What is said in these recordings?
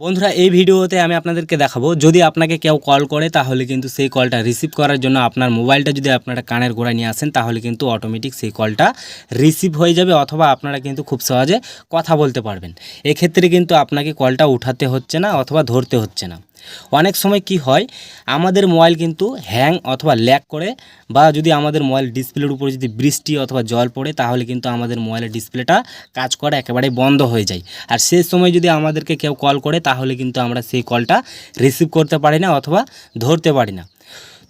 বন্ধুরা, এই ভিডিওতে আমি আপনাদেরকে দেখাবো, যদি আপনাকে কেউ কল করে, তাহলে কিন্তু সেই কলটা রিসিভ করার জন্য আপনার মোবাইলটা যদি আপনারা কানের গোড়ায় নিয়ে আসেন, তাহলে কিন্তু অটোমেটিক সেই কলটা রিসিভ হয়ে যাবে, অথবা আপনারা কিন্তু খুব সহজে কথা বলতে পারবেন। এক্ষেত্রে কিন্তু আপনাকে কলটা উঠাতে হচ্ছে না, অথবা ধরতে হচ্ছে না। অনেক সময় কি হয়, আমাদের মোবাইল কিন্তু হ্যাং অথবা ল্যাক করে বা যদি আমাদের মোবাইল ডিসপ্লের উপরে যদি বৃষ্টি অথবা জল পড়ে, তাহলে কিন্তু আমাদের মোবাইলের ডিসপ্লেটা কাজ করা একেবারে বন্ধ হয়ে যায়। আর সেই সময় যদি আমাদেরকে কেউ কল করে, তাহলে কিন্তু আমরা সেই কলটা রিসিভ করতে পারি না অথবা ধরতে পারি না।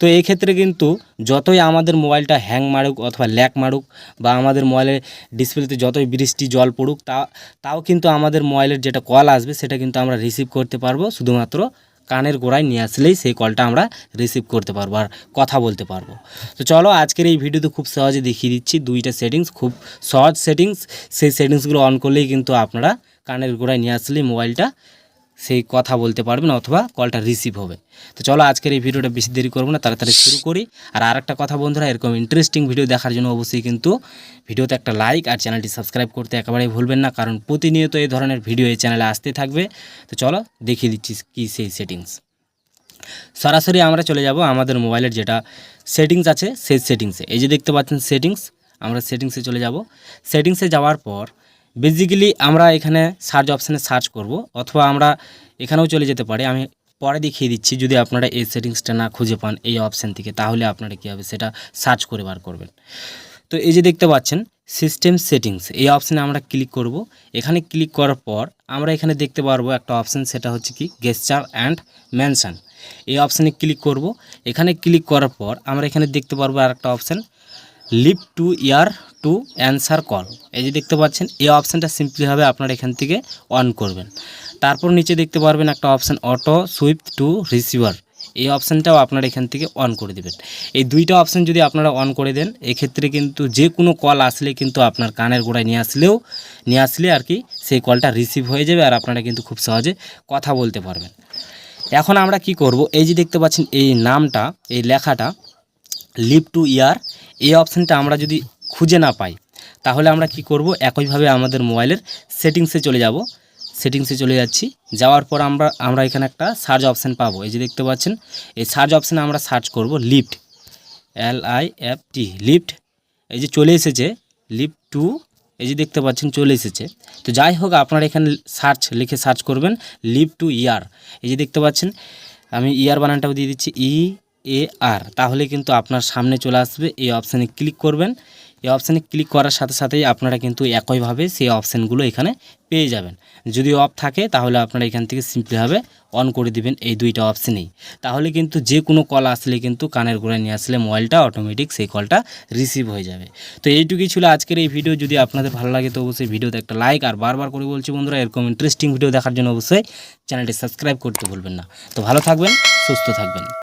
তো এই ক্ষেত্রে কিন্তু যতই আমাদের মোবাইলটা হ্যাং মারুক অথবা ল্যাক মারুক বা আমাদের মোবাইলের ডিসপ্লেতে যতই বৃষ্টি, জল পড়ুক, তা, তাও কিন্তু আমাদের মোবাইলের যেটা কল আসবে, সেটা কিন্তু আমরা রিসিভ করতে পারব, শুধুমাত্র কানের গোড়ায় নিয়ে আসলেই সেই কলটা আমরা রিসিভ করতে পারব আর কথা বলতে পারব। তো চলো আজকের এই ভিডিওতে খুব সহজে দেখিয়ে দিচ্ছি দুইটা সেটিংস খুব সহজ সেটিংস সেই সেটিংসগুলো অন করলেই কিন্তু আপনারা কানের গোড়ায় নিয়ে আসলেই মোবাইলটা সেই কথা বলতে পারবেন অথবা কলটা রিসিভ হবে। তো চলো আজকের এই ভিডিওটা বেশি দেরি করব না, তাড়াতাড়ি শুরু করি। আর আরেকটা কথা বন্ধুরা, এরকম ইন্টারেস্টিং ভিডিও দেখার জন্য অবশ্যই কিন্তু ভিডিওতে একটা লাইক আর চ্যানেলটি সাবস্ক্রাইব করতে একেবারেই ভুলবেন না, কারণ প্রতিনিয়ত এই ধরনের ভিডিও এই চ্যানেলে আসতে থাকবে। তো চলো দেখিয়ে দিচ্ছি কী সেই সেটিংস সরাসরি আমরা চলে যাব আমাদের মোবাইলের যেটা সেটিংস আছে, সেই সেটিংসে এই যে দেখতে পাচ্ছেন সেটিংস আমরা সেটিংসে চলে যাব। সেটিংসে যাওয়ার পর বেসিক্যালি আমরা এখানে সার্চ অপশানে সার্চ করব, অথবা আমরা এখানেও চলে যেতে পারি। আমি পরে দেখিয়ে দিচ্ছি, যদি আপনারা এই সেটিংসটা না খুঁজে পান এই অপশান থেকে, তাহলে আপনারা কী হবে, সেটা সার্চ করে বার করবেন। তো এই যে দেখতে পাচ্ছেন সিস্টেম সেটিংস এই অপশানে আমরা ক্লিক করব। এখানে ক্লিক করার পর আমরা এখানে দেখতে পারব একটা অপশান সেটা হচ্ছে কি গেস্টার অ্যান্ড মেনশন এই অপশানে ক্লিক করব। এখানে ক্লিক করার পর আমরা এখানে দেখতে পারব আর একটা option leave to ear to answer call. এই যে দেখতে পাচ্ছেন, এই অপশানটা সিম্পলিভাবে আপনারা এখান থেকে অন করবেন। তারপর নিচে দেখতে পারবেন একটা অপশান অটো সুইফট টু রিসিভার এই অপশানটাও আপনারা এখান থেকে অন করে দেবেন। এই দুইটা অপশান যদি আপনারা অন করে দেন, এক্ষেত্রে কিন্তু যে কোনো কল আসলে কিন্তু আপনার কানের গোড়ায় নিয়ে আসলেও, নিয়ে আসলে আর কি সেই কলটা রিসিভ হয়ে যাবে আর আপনারা কিন্তু খুব সহজে কথা বলতে পারবেন। এখন আমরা কি করব? এই যে দেখতে পাচ্ছেন, এই নামটা, এই লেখাটা লিভ টু ইয়ার এই অপশানটা আমরা যদি খুঁজে না পাই, তাহলে আমরা কি করব? একইভাবে আমাদের মোবাইলের সেটিংসে চলে যাব। সেটিংসে চলে যাচ্ছি। যাওয়ার পর আমরা আমরা এখানে একটা সার্চ অপশান পাবো। এই যে দেখতে পাচ্ছেন, এই সার্চ অপশানে আমরা সার্চ করব lift L I F T lift এই যে চলে এসেছে লিফট টু এই যে দেখতে পাচ্ছেন চলে এসেছে। তো যাই হোক, আপনারা এখানে সার্চ লিখে সার্চ করবেন লিভ টু ইয়ার এই যে দেখতে পাচ্ছেন, আমি ইয়ার বানানটাও দিয়ে দিচ্ছি ই এ আর তাহলে কিন্তু আপনার সামনে চলে আসবে এই অপশানে ক্লিক করবেন। এই অপশানে ক্লিক করার সাথে সাথেই আপনারা কিন্তু একইভাবে সেই অপশানগুলো এখানে পেয়ে যাবেন। যদি অফ থাকে, তাহলে আপনারা এখান থেকে সিম্পলিভাবে অন করে দিবেন এই দুইটা অপশানেই তাহলে কিন্তু যে কোনো কল আসলে কিন্তু কানের গোড়ায় নিয়ে আসলে মোবাইলটা অটোমেটিক সেই কলটা রিসিভ হয়ে যাবে। তো এইটুকুই ছিল আজকের এই ভিডিও যদি আপনাদের ভালো লাগে তো অবশ্যই ভিডিওতে একটা লাইক আর বারবার করে বলছি বন্ধুরা, এরকম ইন্টারেস্টিং ভিডিও দেখার জন্য অবশ্যই চ্যানেলটি সাবস্ক্রাইব করতে ভুলবেন না। তো ভালো থাকবেন, সুস্থ থাকবেন।